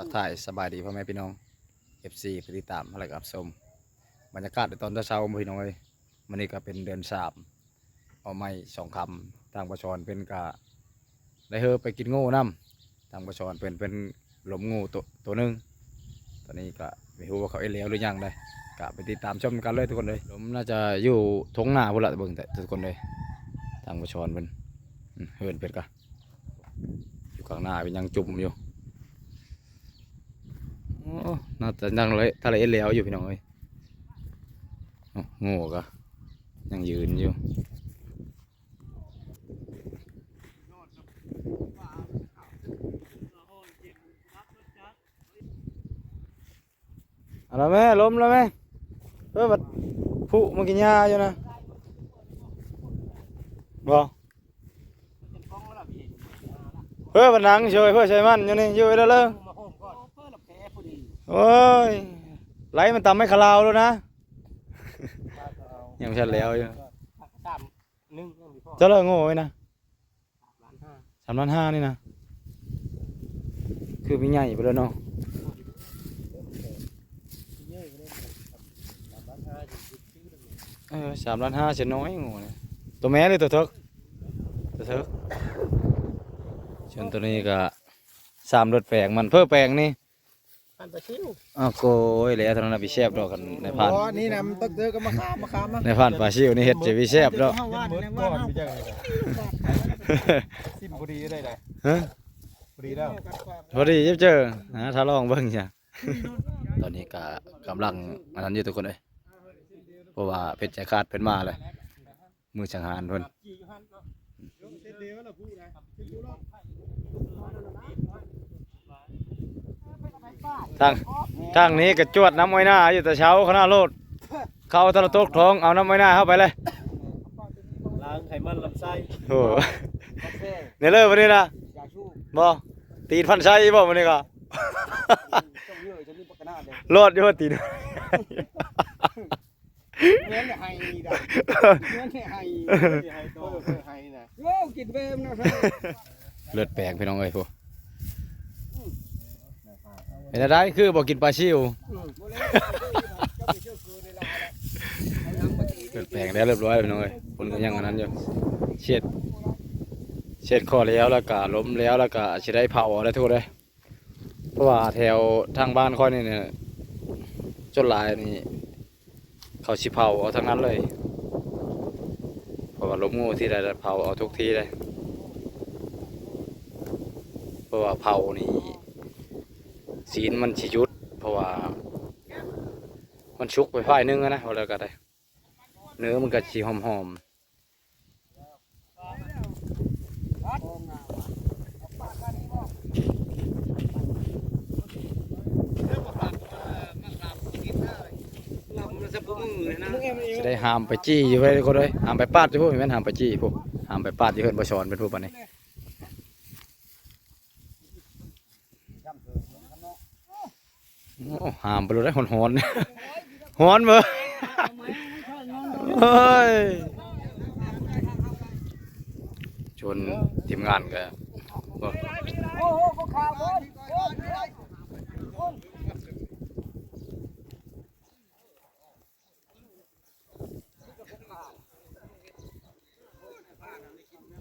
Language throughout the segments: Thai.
ตักถ่ายสบายดีพ่อแม่พี่น้อง FC ผู้ติดตามอะไรกับชมบรรยากาศในตอนเช้าพี่น้องเอ้ยมันนี่ก็เป็นเดือนสามเอาไม้สองคำทางประชรเป็นกะได้เฮอไปกินงูน้ำทางประชรเป็นเป็นหลมงูตัวตัวหนึงตอนนี้ก็ไม่รู้ว่าเขาเอเลี้ยวหรือยังเลยก็ไปติดตามชมกันเลยทุกคนเลยหลมน่าจะอยู่ทงหน้าพุ่นละเบิ่งแต่ทุกคนเลยทางประชรเป็นเฮินเป็ดกะอยู่ข้างหน้าเป็นยังจุ่มอยู่ น่าจะนั่งเลยทะเลเหลวอยู่พี่น้องเอ้ยโอ้โง่ก็ยังยืนอยู่เอาละแม่ล้มแล้วแม่เออบัดผู้มากินยาอยู่นะบ่เพื่อบัดหนังช่วยเพื่อใช้มันอยู่นี่อยู่แล้วเลย โอ้ยไหลมันตำไม่คลาวแล้วนะยังไม่ชัดแล้วอยู่สามหนึ่งยังมีพ่อเจ้าเลิกโง่ไว้นะล้านห้าสามล้านห้านี่นะคือมีใหญ่ไปแล้วเนาะเยอะเลยสามล้านห้าอยู่ชื่อเลยเออสามล้านห้าเฉยน้อยโง่เนี่ยตัวแม่หรือตัวเทิกตัวเทิกส่วนตัวนี้ก็สามรถแปลงมันเพื่อแปลงนี่ อันตะชิวอ้าวโกยแล้วเท่านั้นนะพี่แซบดอกกันในผ่านอ๋อนี่นะมันตักเตอก็มาข้ามมาข้ามมาในผ่านปลาชิวนี่เฮ็ดจะพี่แซบดอกห้าวันแล้วว่าห้าซิมพอดีได้เลยฮะพอดีแล้วพอดีเจอเจอนะถ้าลองเบิ่งจ้ะตอนนี้ก็กำลังอันนั้นอยู่ทุกคนเลยเพราะว่าเพชรใจคาดเป็นมาเลยมือสังหารเพิ่น ทางทางนี้ก็จวดน้ำไว้หน้าอยู่แต่เช้าขางหนาโลด เข้าตะละตกท้องเอาน้ำไว้หน้าเข้าไปเลยล้างไขมันลำไส้โอ้โหเนี่ยเลยวันนี้นะยาชูบ่ตีนพันไส้บ่วันนี้ก็ต้องเยอะจะมีปกนาเลยรอดอยู่ว่าตีนเงี้ยเนี่ยไฮดัเงี้ยเนี่ยไฮที่ให้โตเออไฮนะโอ้กินเบมนะเลือดแปลงพี่น้องเอ้ยพวก เป็นอะไรคือบอกกินปลาชิวเลือดแปลงได้เรียบร้อยพี่น้อยคนก็ยังอันนั้นอยู่เช็ดเช็ดคอแล้วแล้วก็ล้มแล้วแล้วก็สิได้เผาอะไรทุกเลยเพราะว่าแถวทางบ้านค่อยนี่เนี่ยจนหลายนี่เขาสิเผาเอาทั้งนั้นเลย เพราะว่าล้มงูที่ใดเผาเอาทุกทีเลยเพราะว่าเผานี่ ศีลมันชิยุด เพราะว่า มันชุกไปฝ่ายนึงนะเอาแล้วก็ได้ เนื้อมันก็ชีหอมหอมจะได้หามไปจี้อยู่ไว้ก็เลยหามไปปาดอยู่พวกแม่นหามไปจี้พวกหามไปปาดอยู่เฮือนประชอนเป็นพวกปานนี้ โอ้หามไปเลยได้หอนหอนหอนเบอเฮ้ยชวนทีมงานกัน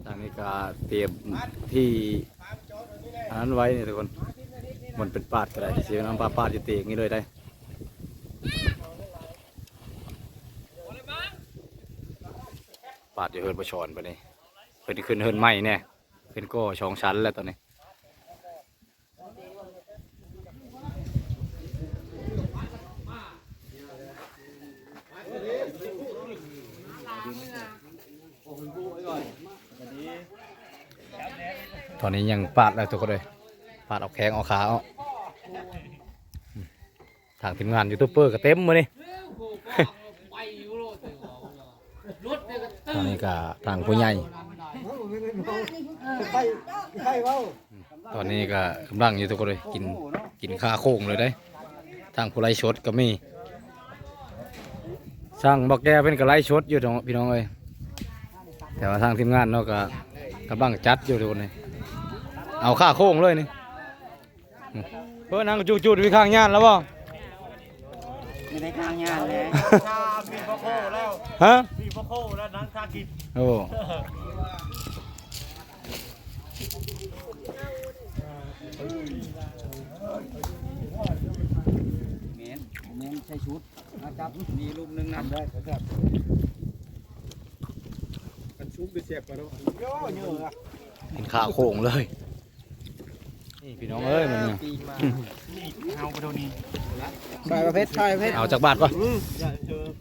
ทางนี้ก็เตรียมที่อันนั้นไว้นี่ทุกคน มันเป็นปาดก็ได้เสียน้ำปลาปาดอยู่เตียงนี้เลยได้ปาดอยู่เฮินประชอนไปนี่เพิ่นขึ้นเฮินไหมเนี่ยขึ้นก็ช่องชั้นแล้วตอนนี้ตอนนี้ยังปาดแล้วทุกคนเลยปาดเอาแข้งเอาขาออางทีมงานยูทูบเบอร์ก็เต็มมือนี่ตอนนี้ก็ทางผู้ใหญ่ตอนนี้ก็กำลังอยู่ทุกคนเลยกินกินข้าโค้งเลยได้ ทางผู้ไล่ชดก็มีสร้างบอกแกเป็นกระไล่ชดอยู่ตรงพี่น้องเลยแต่ว่าทางทีมงานเนาะก็กำลังจัดอยู่ทุกคนเลยเอาข้าโค้งเลยนี่เพิ่นนั่งจูดๆวิข้างย่านแล้วบ่ ไม่ได้ทางงานเลยชามีพ่อโคแล้วฮะมีพ่อโคแล้วนังชากินโอ้เมนเมนใช้ชุดนะครับมีรูปหนึ่งนำได้ครับมันชุบไปเสียบกันแล้วย่อเยอะอเห็นขาโค้งเลย นี่พี่น้องเอ้ยมันเนี่ยปีมาเอาไปโดนนี่ใส่ประเภทใส่ประเภทเอาจากบาทป่ะ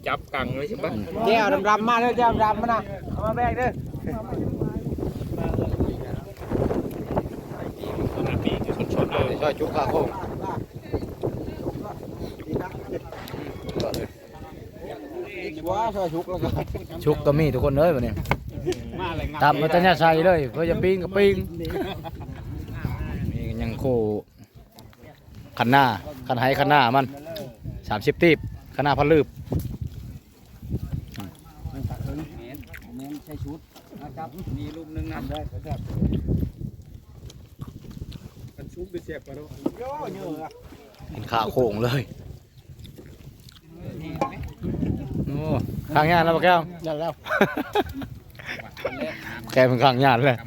จับกังเลยใช่ปะแก้วดำๆมาเด้อแก้วดำมานะเอามาแบกเด้อช่วยจุกขาโค้งว้าใส่ชุกแล้วก็ชุกก็มีทุกคนเลยวันนี้มาอะไรงัตามมาตัญญาใส่เลยเพื่อจะปิ้งก็ปิ้งมียังโคคันหน้าคันไห้คันหน้ามันสามสิบตีบคันหน้าพันลืบเมนเมนใช้ชุดนะครับมีรูปหนึงนำได้ครับมันชุบไปเสียบกันแล้วย่อเยอะอะเห็นขาโค้งเลยโอ้ข้างย่านแล้วปะแก้วแล้วแล้วแกเป็นข้างย่านเลย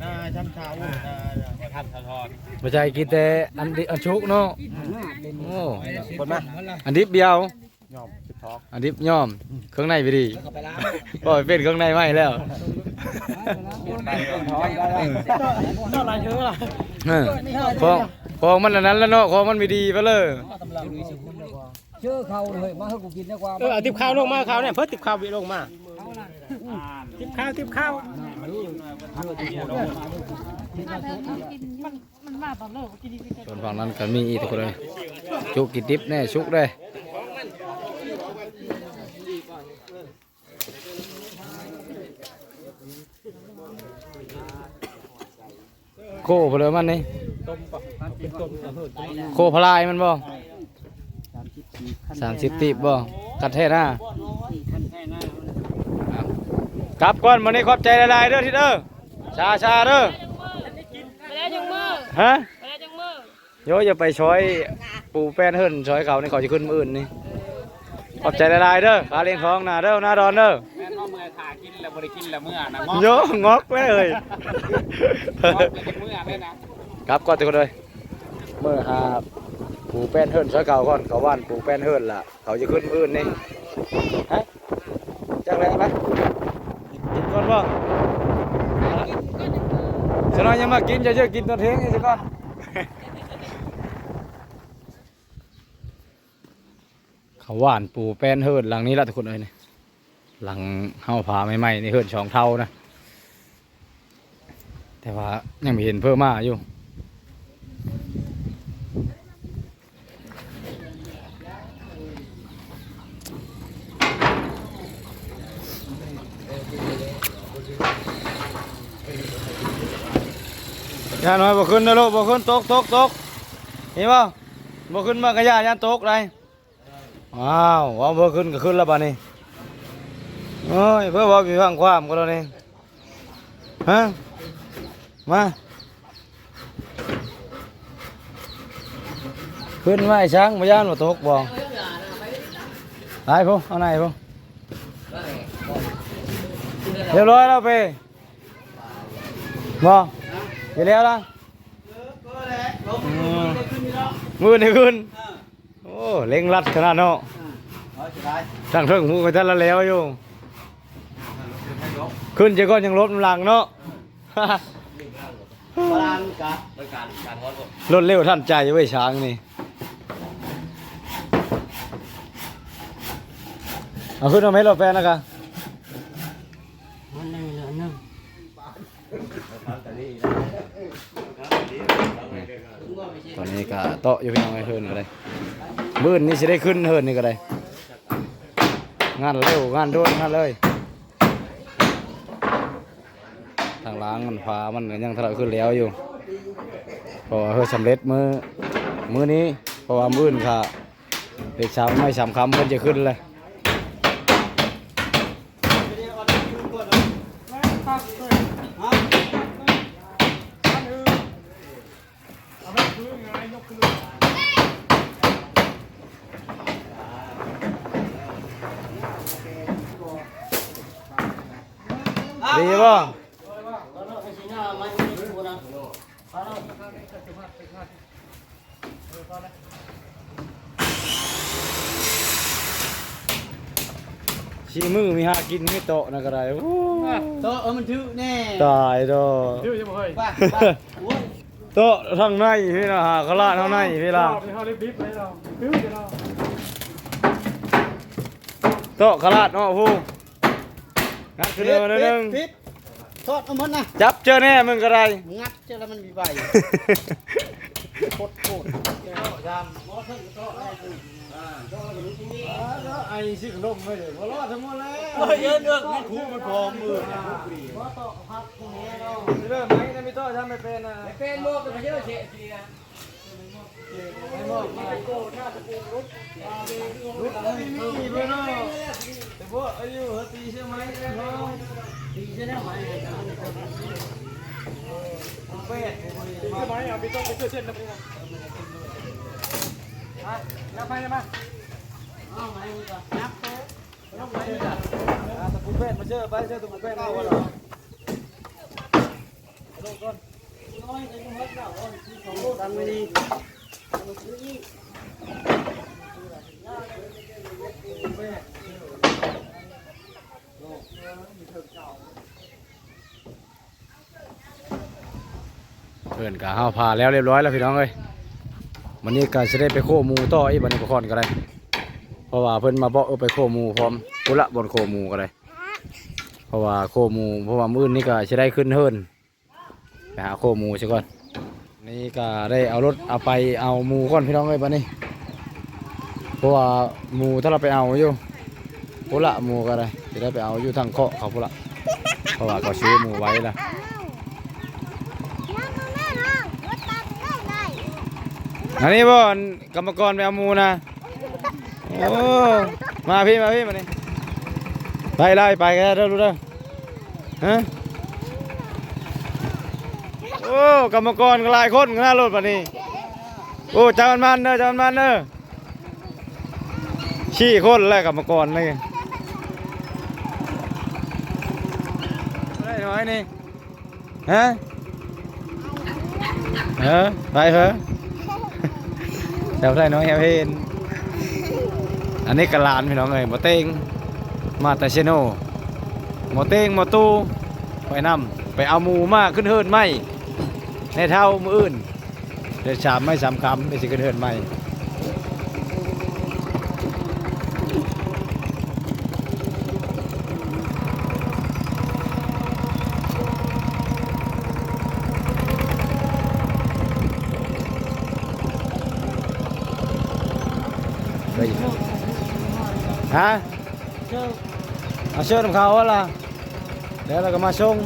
หน้าช้ำเท้าหน้าทันทอนไม่ใช่กินแต่อันดิอันชุกเนาะโอ้คนมาอันดิบเดียวยอมสิบทอกอันดิบย่อมเครื่องในไปดีปล่อยเป็นเครื่องในไม่แล้วถอนได้แล้วเท่าไรเยอะล่ะเออของของมันอันนั้นแล้วเนาะของมันไม่ดีไปเลยเชื่อเขาเลยมาให้กูกินดีกว่าเออเอาติบข้าวลงมาข้าวเนี่ยเพิ่ติบข้าววิลงมาติบข้าวติบข้าว ส่วนฝั่งนั้นก็มีอีกทุกคนเลยชุกกินดิบแน่ชุกเลยโคเพลอมันนี่ต้มปะเป็นต้มกระเพื่อต้มโคพลายมันบ่สามสิบตีบบ่กัดเทศนะเอา กลับก่อนวันนี้ขอบใจหลายๆเด้อที่เด้อชาชาเด้อไปแล้วจังมือฮะไปแล้วจังมือโยอย่าไปช้อยปูแป้นเฮิรนช้อยเขานี่เขาจะขึ้นมืออื่นนี่ขอบใจหลายๆเด้อขาเลี้ยงท้องหน้าเด้อหน้าดอนเด้อแม่ก็เมื่อถ่ากินแล้วบ่ได้กินแล้วเมื่อนะโยงอกเลยเมื่อเลยนะครับก่อนทุกคนเลยเมื่อหาปูแป้นเฮิรนช้อยเขาก่อนเขาว่านปูแป้นเฮิรนล่ะเขาจะขึ้นมืออื่นนี่ฮะจังไรไหม กินก่อนบ่ฉะนั้นยังมากินจะเยอะกินตอนเที่ยงนี่สิก่อนเขาหวานปูแป้นเฮิร์ดหลังนี้ละทุกคนเลยนี่หลังเฮาพาใหม่ๆนี่เฮิร์ดสองเท่านะ แต่ว่ายังไม่เห็นเพิ่มมาอยู่ ย่าน้อยบ่ขึ้นนะลูกบ่ขึ้นตกตกตกเห็นป่บ่ขึ้นมากระยาย่านตกได้ว้าวว้าวเพื่ขึ้นก็ขึ้นแล้วบ้านี้โอ้ยเพื่อว่ามีฟังความก็แล้วนี่ฮะมาขึ้นไอ้ช้างมาย่านมาตกบ่ไปพวกเอาไหนพวกเรียบร้อยแล้วไปบ่ ดี๋ยวแล้วล่ะอืมมือนี่ขึ้นโอ้เล็งรัดขนาดเนาะทางเทิงหูกันท่านละแล้วอยู่ขึ้นจะก้อนยังลดน้ำหลังเนาะรถเร็วท่านใจไว้ยช้างนี่เอาขึ้นเอาไหมเราแฟนนะคะ นี่ก็โตะอยู่พี่น้องไอ้ขึ้นก็ได้บื้นนี่สิได้ขึ้นเฮินนี่ก็ได้ งานเร็วงานด่วนงานเลย ทางล้างมันฟ้ามันก็ยังทะเลาะขึ้นแล้วอยู่เพราะว่าเฮ้ยสำเร็จมือมือนี้เพราะว่ามื้นค่ะเด็กสาวไม่สำคำเพิ่นจะขึ้นเลย ดีบ่ ชีมือมีหากินมีโตะนะก็ได้โอ้โตเออมันถือแน่ตายดอชื่อจะบ่เคยป้าป้าโอ้ยโตะทางในพี่นะหากระลาดทางในพี่ล่ะไปเฮาได้บิ๊บเลยเราชื่อจะเราโตะกระลาดเนาะผู้งัดขึ้นเร็วนิดนึงปิดทอดเอาหมดนะจับเจอแน่มึงก็ได้งัดเจอแล้วมันมีใบโคตรโคตรยามหมอเพิ่งโตได้ดูอ่าโตแล้วรู้ที่นี่ ไอ้สิขนมไม่ได้บ่รอดทั้งหมดแล้วเฮ้ยเยอะเด้อมันคู่มันพร้อมมือหมอโตพับตรงนี้เนาะเริ่มไหมนะมีโตะทำไม่เป็นอะเป็นโมกันมาเยอะเสียทีนะไม่บอกมาลุกไม่มีเพื่อนเนาะแต่พวกอายุเฮตีใช่ไหมเนาะดีใช่ไหมไหมเป็ดใช่ไหมอะมีต้องไปช่วยเช่นนะพี่นะไปได้มั้ยเอาไหมมึงก็นับโตต้องไหมมึงก็ ตะปูเป็ดมาเชื่อไปเชื่อตะปูเป็ดเอาวะหรอน้อยเลยมึงก่องโลดดันไม่ดีมันคืออีกเพื่อนกะห้าวพาแล้วเรียบร้อยแล้วพี่น้องเอ้ยวันนี้ก็จะได้ไปโคหมูต่ออีกบันนี้ประคอนก็ได้ เพราะว่าเพิ่นมาบอกเออไปโคหมูพร้อมกุละบนโคหมูก็ได้เพราะว่าโคหมูเพราะว่ามื้อนี้ก็จะได้ขึ้นเฮิรนไปหาโคหมูซะก่อนนี่ก็ได้เอารถเอาไปเอาหมูก่อนพี่น้องเอ้ยบัดนี้เพราะว่าหมูถ้าเราไปเอาอยู่กุละหมูก็ได้จะได้ไปเอาอยู่ทางเคาะเขาพุละเพราะว่าเขาซื้อหมูไว้ละอันนี้บ่อนกรรมกรไปเอาหมูนะ โอ้มาพี่มาพี่มานี่ไปไล่ไปกันเด้อรู้เด้อฮะโอ้กรรมกรก็หลายคนก็น่ารถป่ะนี่โอ้จังมันมันเด้อจังมันมันเด้อชี้คนแล้วกรรมกรนี่ได้น้อยนี่ฮะเออไปเถอะแถวไทยน้องแฮวเฮน อันนี้กลานพี่น้องเอ้ยมอเต้งมาแต่เชโนมอเต้งมอตู้ไปนำไปเอาหมูมาขึ้นเฮิรนไหมในเท่ามืออื่นเดี๋ยวสามไม่สามคำได้สิขึ้นเฮิรนไหมได้ยิน ฮะเชิญเอาเชิญของเขาวะล่ะเดี๋ยวเราก็มาส่ง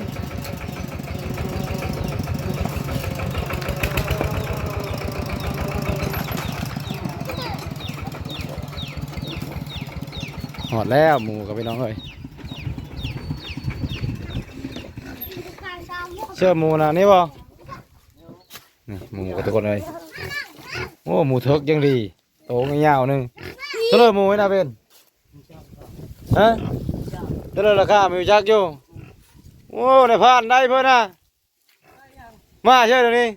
หอดแล้วหมูกับพี่น้องเอ้ยเชื่อหมูนะนี่บ่นี่หมูกับทุกคนเลยโอ้หมูเทิกยังดี โตไม่ยาวหนึงเท่าไหรหมูไว้นะเป็น ฮะเท่าไราคามีจักอยู่โอ้ในผ่านได้เพื่อนนะมาใช่เดี๋ยวนี้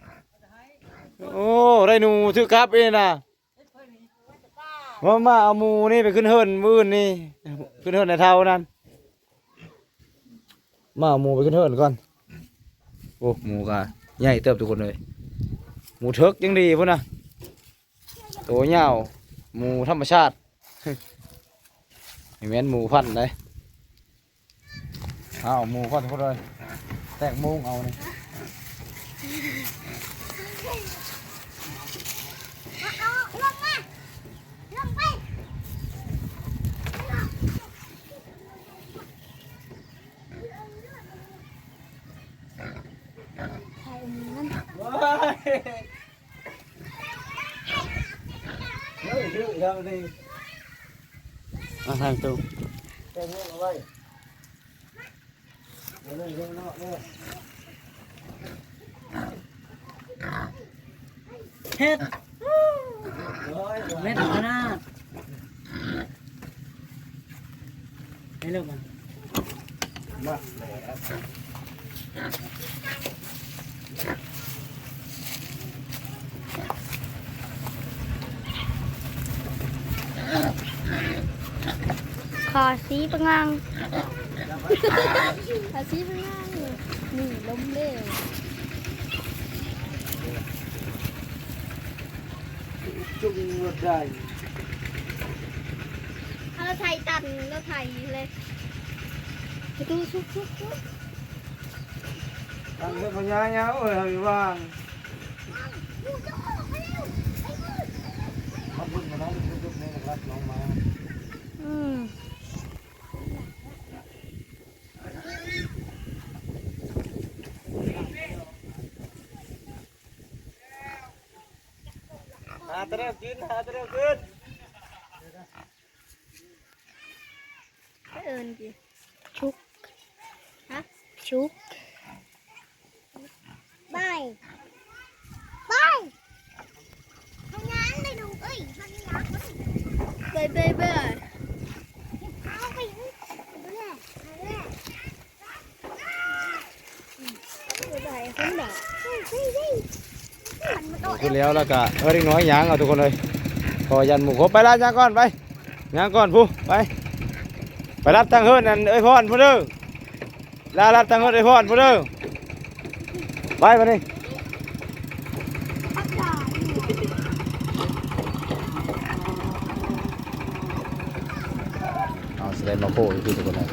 โอ้ได้หนูถือครับเองนะมามาเอาหมูนี่ไปขึ้นเฮิรนมือนนี่ขึ้นเฮิรนในเท่านั้นมาเอาหมูไปขึ้นเฮิรนก่อนโอ้หมูกะใหญ่เติบทุกคนเลยหมูเทิกยังดีพุ่นนะตัวยาวหมูธรรมชาติ แม่นหมูพันธุ์เลยเอาหมูก่อนทุกคนเลยแตกมุงเอานี่เฮ้ยดื้อทำดีมา ทางตู้ เต็มเอาไว้เดี๋ยวเลยเดี๋ยวเนาะเด้อเฮ็ด อสีปังงังขอสีปังงังนี่ล้มเร็วจุงรถได้เอาเราไทยตันเราไทยเลยไปดูชุกชุกชุกทางเส้นพญาเงาเอ้ยว่างขอบคุณมาแล้วทุกๆในรัฐน้องมาอืม หาตะเร็วกินหาตะเร็วกินเอิญกี่ชุกฮะชุกบายบายทำงานเลยหนูเอ้ยมันมีรักเบยเบยเบยเอาไปดูแลดูแลไปคนแบบเฮ้ยเฮ้ยเฮ้ยมันมาโต ขึ้น แล้วแล้วก็เออเด็กน้อยยางเอาทุกคนเลยพอยันหมู่ครบไปละยางก่อนไปยางก่อนผู้ไปไปรับตังเฮิรนนั่นเอ้ยพรผู้เด้อลารับตังเฮิรนเอ้ยพรผู้เด้อไปมานี่เอาแสดงมาโค้อยู่ที่ทุกคนเลย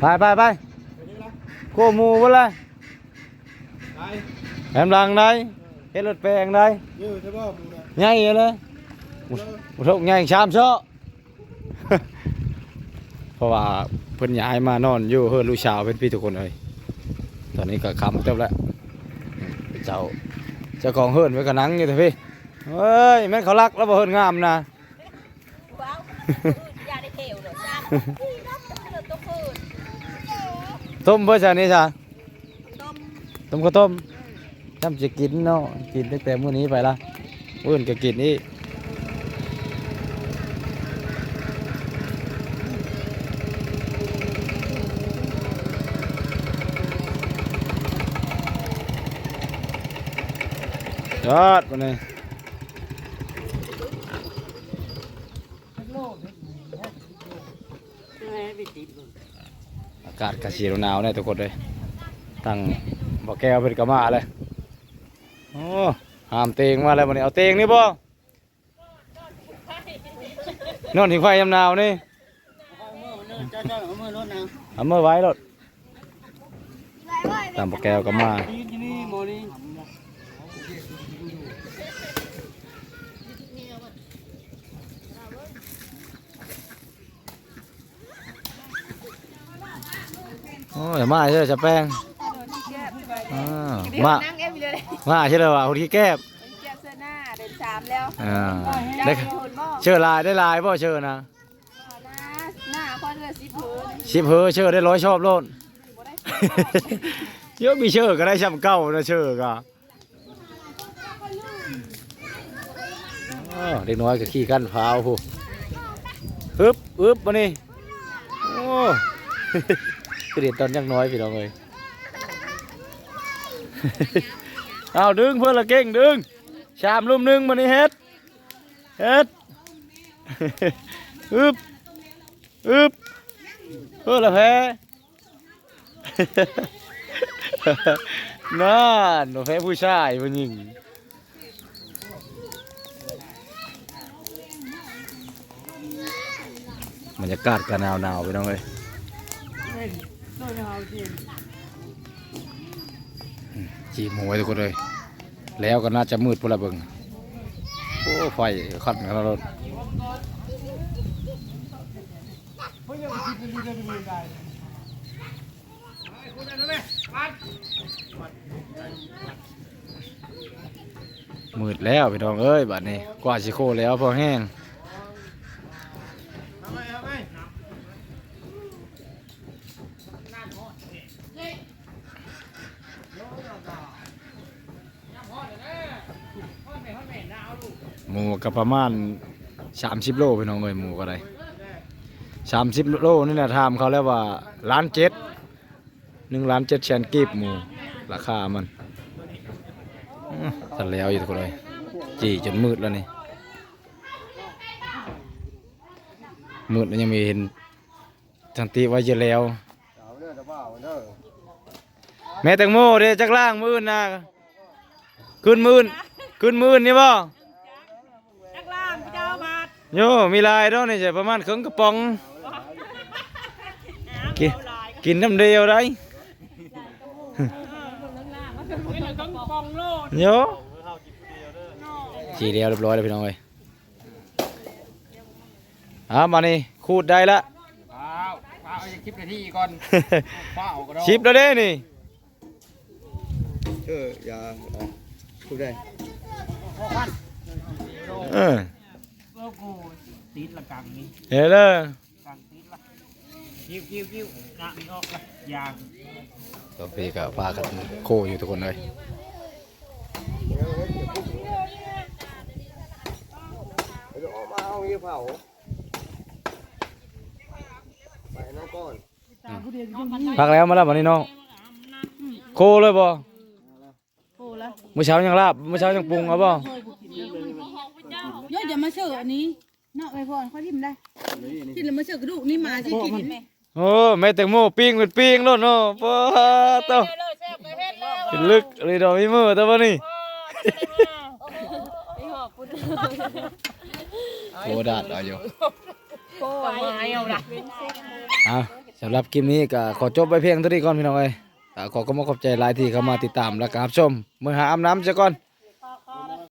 ไปไปไป โค้หมูบ่เลยไปแหมลังได้เฮ็ดรถแปลงได้ยืดใช่ป่ะมึงนะใหญ่เลยอุทกใหญ่ชามเชาะเพราะว่าเพิ่นย้ายมานอนอยู่เฮือนลูกสาวเป็นพี่ทุกคนเลยตอนนี้ก็คำเต็มแล้วเจ้าเจ้าของเฮือนไว้ก็นั่งอยู่เถอะพี่เฮ้ยแม่นเขารักแล้วบ่เฮือนงามนะว้าวอย่าได้เทวเลยจ้าพี่รับตัวตัวคืน ต้มเพื่อจะนี่จ้ะต้มต้มข้าวต้มจำจะกินเนาะกินตั้งแต่มื้อนี้ไปละมื้ออื่นก็กินนี่ยอดวันนี้ อากาศกระสีหนาวเนี่ยทุกคนเลยตั้งบ่แก้วเป็นกระมาเลยโอ้หามเตงมาแล้ววันนี้เอาเตงนี่บ่นอนถึงไฟยำหนาวนี่จ้าจ้าเอามือรถนะเอามื่อไว้รถตามบ่แก้วก็มา ยืนที่นี่โมนี่ โอ้ ยมาเชื่อจะแป้งอ่ามานั่งเอฟเลยมาเชื่อว่าคนที่แก้บแก้เสื้อหน้าเดินสามแล้วอ่าได้เชื่อลายได้ลายบ่เชื่อนะหน้าหน้าคนเรือสิพื้นชิบเฮอเชื่อได้ร้อยชอบโลดเยอะมีเชื่อก็ได้ช้ำเก้านะเชื่อก็เด็กน้อยก็ขี้กันพาวผู้อึบอึบมานี่โอ้ คือเด็ดตอนยังน้อยพี่น้องเลยเอาดึงเพื่อนละเก่งดึงชามลุ่มหนึงมานี่เฮ็ดเฮ็ดอึบอึบเพื่อนละแพ้นั่นหนูแพ้ผู้ชายผู้หญิงบรรยากาศก็หนาวหนาวๆไปน้องเลย จีบหวยทุกคนเลย แล้วก็น่าจะมืดพละเบิงโอ้ไฟขัดกันแล้วรถมืดแล้วพี่น้องเอ้ยบัดนี้กว่าสิโคแล้วพอแห้ง ทำไมทำไม หมูกับประมาณสามสิบโลพี่น้องเอ้ยหมูก็ได้สามสิบโลนี่นะทามเขาแล้วว่าล้านเจ็ดหนึ่งล้านเจ็ดแสนกีบหมูราคามันอื้อทันแล้วอยู่ทุกคนเลยจีจนมืดแล้วนี่มืดแล้วยังม่เห็นทันทีว่าจะแล้วเอาเด้อตะบ่าวแม่แตงโมเด้จักล่างมืออื่นนะขึ้นมืออื่นขึ้นมืออื่นนี่บ่ นักล่างเจ้าบาท โยมีลายเนาะนี่จะประมาณครึ่งกระป๋อง กินกินน้ำเดียวได้โยจีเดียวเรียบร้อยแล้วพี่น้องเอ้ยอ่ามานี่คูดได้ละอ้าวเอาคลิปนาทีก่อนฟ้าเอาก็ได้ชิปแล้วเด้นี่เอออย่าเอาพูดได้เออ โอ้โหตีดละกังนี่เห็นเลยกังตีดละกิ้วกิ้วกิ้วหน้ามีออกละยางตัวพี่ก็พากันโคอยู่ทุกคนเลยเดี๋ยวออกมาเอาเงี้ยเผาไปน้องก้อนพักแล้วมาแล้ววันนี้น้องโคเลยบ่โอ้แล้วเมื่อเช้ายังลาบเมื่อเช้ายังปรุงเอาบ่เย อะอย่ามาเชื่ออันนี้นอกไอ้พ่อเขาทิมได้ทิมแล้วมาเชื่อกระดูกนี่มาที่กินไหมโอ้แม่แตงโมปิ้งเป็นปิ้งโลดเนาะป้าเต้าเลยแซ่บก็เฮ็ดแล้วเป็นลึกเลยดอกมีมือแต่ว่านี่ไอ้หอบปุ้นโคดาดเอาอยู่โอ้ยมาเอาล่ะอะสำหรับคลิปนี้ก็ขอจบไปเพียงเท่านี้ก่อนพี่น้องเอ้ยก็ขอขอบคุณขอบใจหลายที่เข้ามาติดตามและก็รับชมมือหาอาบน้ำซะก่อน